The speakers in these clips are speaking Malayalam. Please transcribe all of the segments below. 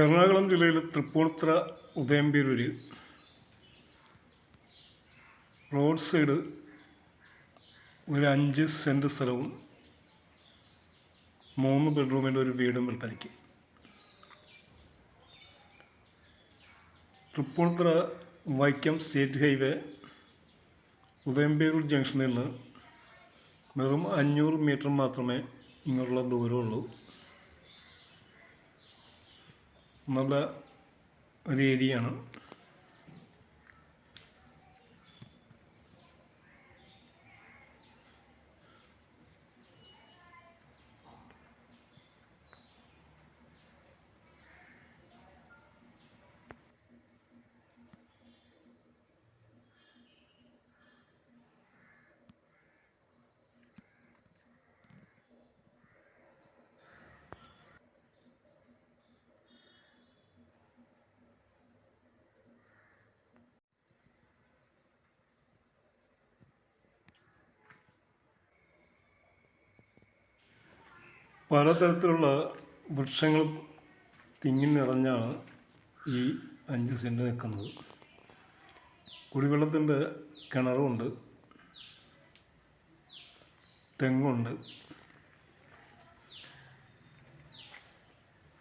എറണാകുളം ജില്ലയിൽ തൃപ്പൂണിത്തുറ ഉദയംപേരൂര് റോഡ് സൈഡ് ഒരു അഞ്ച് സെന്റ് സ്ഥലവും മൂന്ന് ബെഡ്റൂമിന്റെ ഒരു വീടും വിൽപ്പനയ്ക്ക്. തൃപ്പൂണിത്തുറ വൈക്കം സ്റ്റേറ്റ് ഹൈവേ ഉദയംപേരൂർ ജംഗ്ഷനിൽ നിന്ന് വെറും അഞ്ഞൂറ് മീറ്റർ മാത്രമേ ഇങ്ങോട്ടുള്ള ദൂരമുള്ളൂ. നല്ല ഒരു ഏരിയയാണ്. പലതരത്തിലുള്ള വൃക്ഷങ്ങൾ തിങ്ങി നിറഞ്ഞാണ് ഈ അഞ്ച് സെന്റ് നിൽക്കുന്നത്. കുടിവെള്ളത്തിന്റെ കിണറുമുണ്ട്. തെങ്ങുണ്ട്.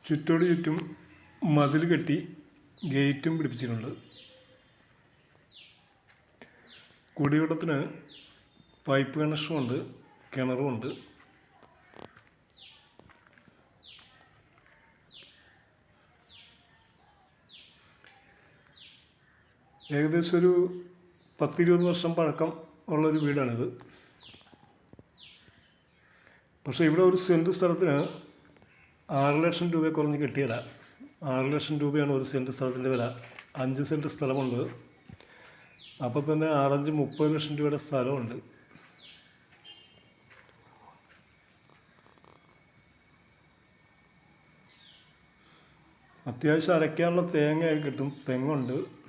ചുറ്റോട് ചുറ്റും മതിൽ കെട്ടി ഗേറ്റും പിടിപ്പിച്ചിട്ടുണ്ട്. കുടിവെള്ളത്തിന് പൈപ്പ് കണക്ഷനുണ്ട് കിണറുമുണ്ട്. ഏകദേശം ഒരു പത്തിരുപത് വർഷം പഴക്കം ഉള്ളൊരു വീടാണിത്. പക്ഷേ ഇവിടെ ഒരു സെന്റ് സ്ഥലത്തിന് ആറ് ലക്ഷം രൂപ കുറഞ്ഞ് കിട്ടിയല്ല ആറ് ലക്ഷം രൂപയാണ് ഒരു സെന്റ് സ്ഥലത്തിന്റെ വില. അഞ്ച് സെന്റ് സ്ഥലമുണ്ട്. അപ്പോൾ തന്നെ ആറഞ്ച് മുപ്പത് ലക്ഷം രൂപയുടെ സ്ഥലമുണ്ട്. അത്യാവശ്യം അരയ്ക്കാനുള്ള തേങ്ങയൊക്കെ കിട്ടും. തെങ്ങുണ്ട്.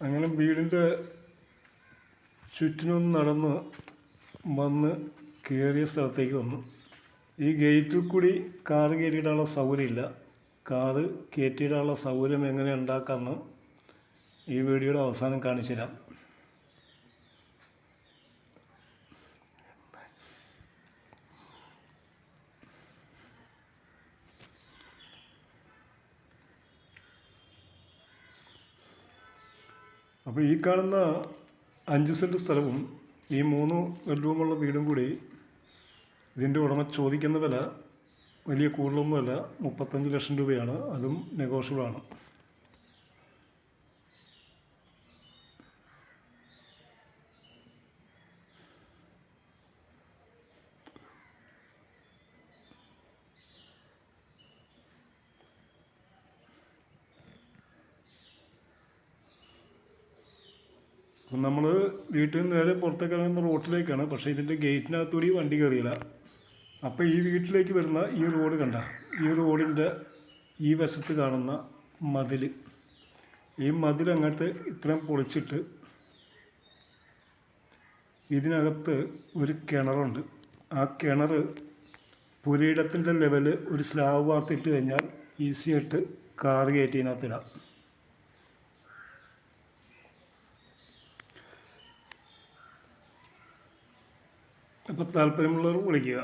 അങ്ങനെ വീടിന്റെ ചുറ്റിനും നടന്ന് വന്ന് കയറിയ സ്ഥലത്തേക്ക് വന്നു. ഈ ഗേറ്റിൽ കൂടി കാറ് കയറ്റിയിടാനുള്ള സൗകര്യമില്ല. കാറ് കയറ്റിയിടാനുള്ള സൗകര്യം എങ്ങനെ ഉണ്ടാക്കാമെന്ന് ഈ വീഡിയോയുടെ അവസാനം കാണിച്ചു തരാം അപ്പോൾ ഈ കാണുന്ന അഞ്ച് സെന്റ് സ്ഥലവും ഈ മൂന്ന് ബെഡ്റൂമുള്ള വീടും കൂടി ഇതിന്റെ ഉടമ ചോദിക്കുന്ന വില വലിയ കൂടുതലൊന്നുമല്ല മുപ്പത്തഞ്ച് ലക്ഷം രൂപയാണ്. അതും നെഗോഷ്യബിളാണ് നമ്മൾ വീട്ടിൽ നിന്ന് നേരെ പുറത്തേക്ക് ഇറങ്ങുന്ന റോട്ടിലേക്കാണ്. പക്ഷേ ഇതിന്റെ ഗേറ്റിനകത്തൂടി വണ്ടി കയറിയില്ല അപ്പോൾ ഈ വീട്ടിലേക്ക് വരുന്ന ഈ റോഡ് കണ്ട ഈ റോഡിന്റെ ഈ വശത്ത് കാണുന്ന മതിൽ ഈ മതിൽ അങ്ങോട്ട് ഇത്രയും പൊളിച്ചിട്ട് ഇതിനകത്ത് ഒരു കിണറുണ്ട്. ആ കിണർ പുരയിടത്തിന്റെ ലെവൽ ഒരു സ്ലാബ് വാർത്തിട്ട് കഴിഞ്ഞാൽ ഈസിയായിട്ട് കാറ് കയറ്റിനകത്തിടാം അപ്പോൾ താല്പര്യമുള്ളവർ വിളിക്കുക.